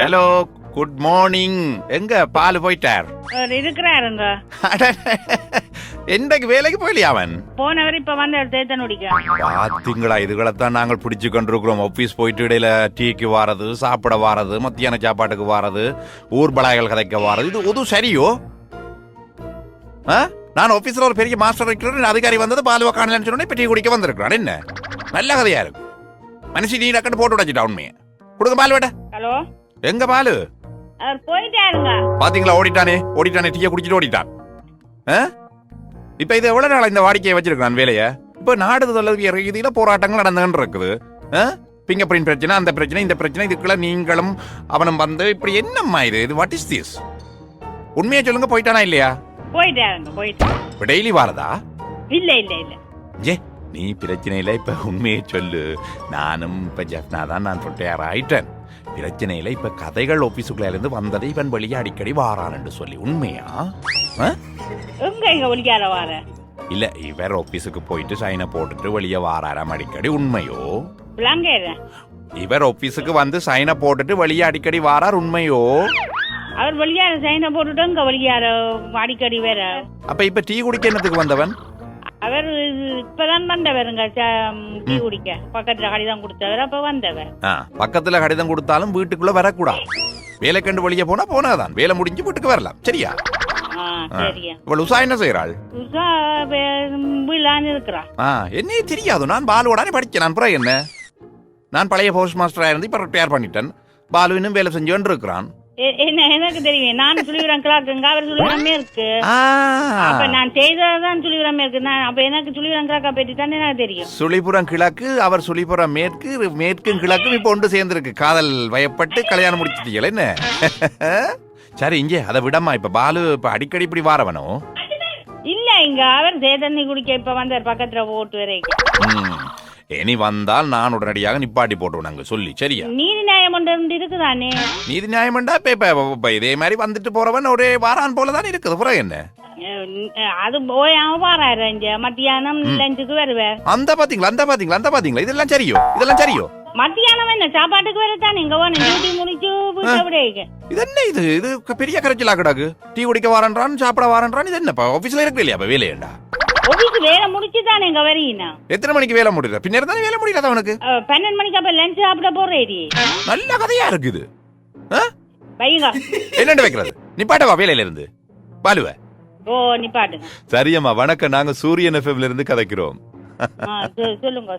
Hello good morning எங்க பால் போயிட்டார். இருக்கிறாருங்க. இன்றைக்கு வேலைக்கு போயிலையா அவன்? போனவர் இப்ப வந்து தேத்தன் பாத்தீங்களா இதுகளைத்தான் நாங்கள் பிடிச்சு கொண்டிருக்கிறோம். ஆபீஸ் போயிட்டு இடையில டீக்கு வாரது சாப்பிட வாரது மத்தியான சாப்பாட்டுக்கு வாரது ஊர் பலாய்கள் கதைக்க வாரது. இது உது சரியோ? நான் ஆபீஸ்ல ஒரு பெரிய மாஸ்டர் இருக்கிறேன் அதிகாரி வந்தது பால் காணலன்னு சொன்னோன்னே இப்ப டீ குடிக்க வந்திருக்கிறான். என்ன? நல்ல கதையா இருக்கு மனுஷி நீ டக்குன்னு போட்டு உடைச்சிட்டா உண்மையை. கொடுங்க பால் வேட ஹலோ? எங்க பாலு? போயிட்டாருங்க. பாத்தீங்களா ஓடிட்டானே? ஓடிட்டானே டீயை குடிச்சிட்டு ஓடிட்டான்? இப்ப இது எவ்வளவு நாள் இந்த வாடிக்கையை வச்சிருக்கான் வேலைய? இப்ப நாடு தழுவிய ரீதியில போராட்டங்கள் நடந்துகிட்டு இருக்குது. பிங்கர் பிரிண்ட் பிரச்சனை அந்த பிரச்சனை இந்த பிரச்சனை இதுக்குள்ள நீங்களும் அவனும் வந்து இப்படி என்னம்மா இது? இது வாட் இஸ் திஸ் உண்மையை சொல்லுங்க போயிட்டானா இல்லையா? போயிட்டாருங்க போயிட்டாரு. டெய்லி வாரதா? இல்ல இல்ல இல்ல. ஜே நீ பிரச்சனையில இப்ப உண்மையை சொல்லு. நானும் இப்ப ஜெஃப்னா தான் நான் சொல்லிட்டு ஆயிட்டேன் பிரச்சனையில இப்ப கதைகள் ஆபீஸுக்குள்ள இருந்து வந்ததை இவன் வெளியே அடிக்கடி வாரான் என்று சொல்லி. உண்மையா? எங்க இங்க ஒலிக்கார வார? இல்ல இவர் ஆபீஸுக்கு போயிட்டு சைனை போட்டுட்டு வெளியே வாராராம் அடிக்கடி. உண்மையோ? இவர் ஆபீஸுக்கு வந்து சைனை போட்டுட்டு வெளியே அடிக்கடி வாரார். உண்மையோ? அவர் வெளியார சைனை போட்டுட்டு இங்க வெளியார அடிக்கடி வேற அப்ப இப்ப டீ குடிக்க என்னத்துக்கு வந்தவன்? அவர் இப்பதான் வந்தவருங்க டீ குடிக்க. பக்கத்துல கடிதம் கொடுத்தவர் அப்ப வந்தவர். பக்கத்துல கடிதம் கொடுத்தாலும் வீட்டுக்குள்ள வரக்கூடாது வேலை கண்டு வெளியே போனா போனாதான். வேலை முடிஞ்சு வீட்டுக்கு வரலாம். சரியா? இவள் உஷா என்ன செய்யறாள் உஷா விழான்னு இருக்கிறா. என்னையே தெரியாது. நான் பாலுவோடானே படிச்சேன். நான் புறம் என்ன? நான் பழைய போஸ்ட் மாஸ்டரா இருந்து இப்ப ரிட்டையர் பண்ணிட்டேன். பாலு இன்னும் வேலை செஞ்சோன்னு இருக்கிறான் என்ன எனக்கு தெரியும்? நான் சொல்லிவிடுறேன் கிளாக்குங்க அவர் சொல்லிவிடாமே இருக்கு. அப்ப நான் செய்ததான் சொல்லிவிடாம இருக்கு. நான் அப்ப எனக்கு சொல்லிவிடுறேன் கிளாக்கா பற்றி தானே எனக்கு தெரியும். சுழிபுரம் கிழக்கு அவர் சுழிபுரம் மேற்கு மேற்கும் கிழக்கும் இப்போ ஒன்று சேர்ந்திருக்கு. காதல் வயப்பட்டு கல்யாணம் முடிச்சிட்டீங்களா என்ன? சரி இங்கே அதை விடமா இப்ப பாலு இப்ப அடிக்கடி இப்படி வாரவனோ? இல்ல இங்க அவர் தேதண்ணி குடிக்க இப்ப வந்தார் பக்கத்துல ஓட்டு வரைக்கும். இனி வந்தால் நான் உடனடியாக நிப்பாட்டி போட்டுவேன் அங்க. சொல்லி சரியா? நீதி நியாயம் இருக்குதானே? நீதி நியாயம்டா இப்ப இதே மாதிரி வந்துட்டு போறவன் ஒரே வாரான் போலதான் இருக்குது. புறம் என்ன? அது போயாம பாராரு மத்தியானம் லஞ்சுக்கு வருவார் அந்த பாத்தீங்களா அந்த பாத்தீங்களா அந்த பாத்தீங்களா? இதெல்லாம் சரியோ? இதெல்லாம் சரியோ? மத்தியானம் என்ன சாப்பாட்டுக்கு வரத்தானே? இங்க போன டியூட்டி முடிச்சு வீட்டை விட இது என்ன இது? இது பெரிய கரைச்சலா கிடாக்கு. டீ குடிக்க வாரன்றான் சாப்பிட வாரன்றான் இது என்னப்பா? ஆபீஸ்ல இருக்கு இல்லையா? வேலையேண்டா ஆபீஸ் வேலை முடிச்சு தானே இங்க வரீனா எத்தனை மணிக்கு வேலை முடியுது பின்னர் தானே வேலை முடியல அஹ் பன்னெண்டு மணிக்கு அப்ப லஞ்ச் சாப்பிட போறேடி. நல்ல கதையா இருக்குது? வைங்க என்னண்டு வைக்கிறது? நிப்பாட்டவா வேலையில இருந்து. பாலுவ. ஓ நிப்பாட்டுங்க சரியம்மா வணக்கம். நாங்க சூரியன் எஃப்எம்ல இருந்து கதைக்கிறோம். சொல்லுங்க.